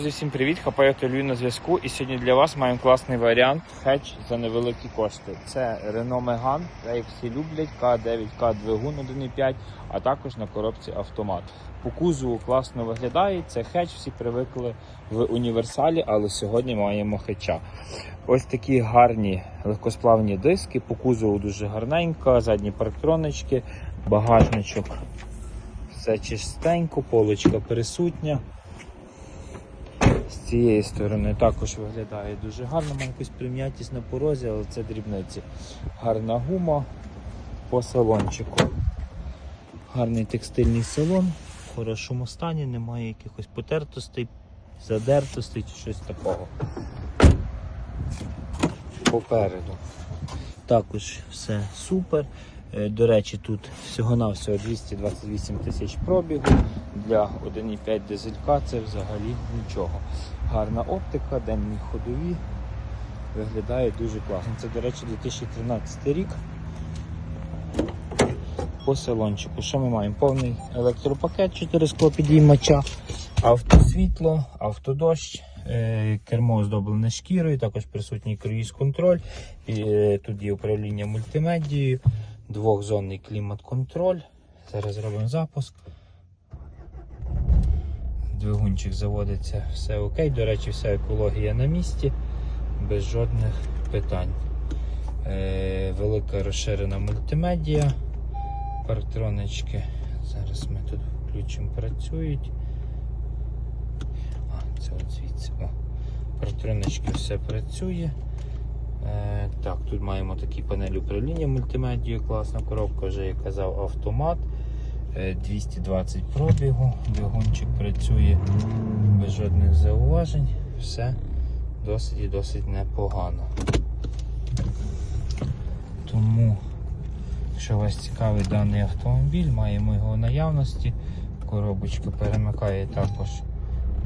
Друзі, Всім привіт, хапаю Толюю на зв'язку. І сьогодні для вас маємо класний варіант хедж за невеликі кошти. Це Renault Megane, як всі люблять, К9, К двигун 1.5, а також на коробці автомат. По кузову класно виглядає. Це хедж, всі привикли в універсалі, але сьогодні маємо хеджа. Ось такі гарні легкосплавні диски. По кузову дуже гарненько, задні парктронички, багажничок. Все чистенько, полочка присутня. Цієї сторони також виглядає дуже гарно, має якусь прим'ятість на порозі, але це дрібниці. Гарна гума по салончику. Гарний текстильний салон, в хорошому стані, немає якихось потертостей, задертостей чи щось такого. Попереду. Також все супер. Е, До речі, тут всього-навсього 228 тисяч пробігу. Для 1,5 дизелька це взагалі нічого. Гарна оптика, денні ходові. Виглядає дуже класно. Це, до речі, 2013 рік. По салончику. Що ми маємо? Повний електропакет, 4 склопідіймача, автосвітло, автодощ, е, кермо оздоблене шкірою, також присутній круїз контроль. І, е, Тут є управління мультимедією, двохзонний клімат-контроль. Зараз робимо запуск. Двигунчик заводиться, все окей. До речі, вся екологія на місці, без жодних питань. Е, велика розширена мультимедіа, парктронички. Зараз ми тут включимо, працюють. А, це от звідси. О. Парктронички все працює. Е, так, тут маємо такі панелі управління мультимедією, класна коробка, вже я казав, автомат. Е, 220 пробігу, двигунчик працює без жодних зауважень, все досить і досить непогано. Тому, якщо вас цікавий даний автомобіль, маємо його в наявності. Коробочка перемикає також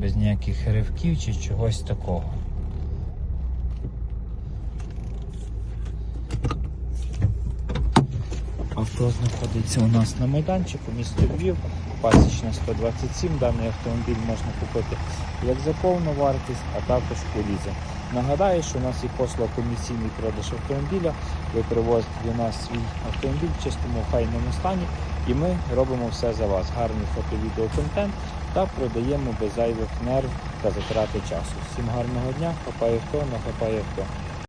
без ніяких ривків чи чогось такого. Авто знаходиться у нас на майданчику, місто Львів, пасічна 127. Даний автомобіль можна купити як за повну вартість, а також по лізинг. Нагадаю, що у нас є послуга комісійний продаж автомобіля. Ви привозите до нас свій автомобіль в чистому хайному стані, і ми робимо все за вас. Гарний фото-відеоконтент та продаємо без зайвих нерв та затрати часу. Всім гарного дня, хапає хто, не хапає хто.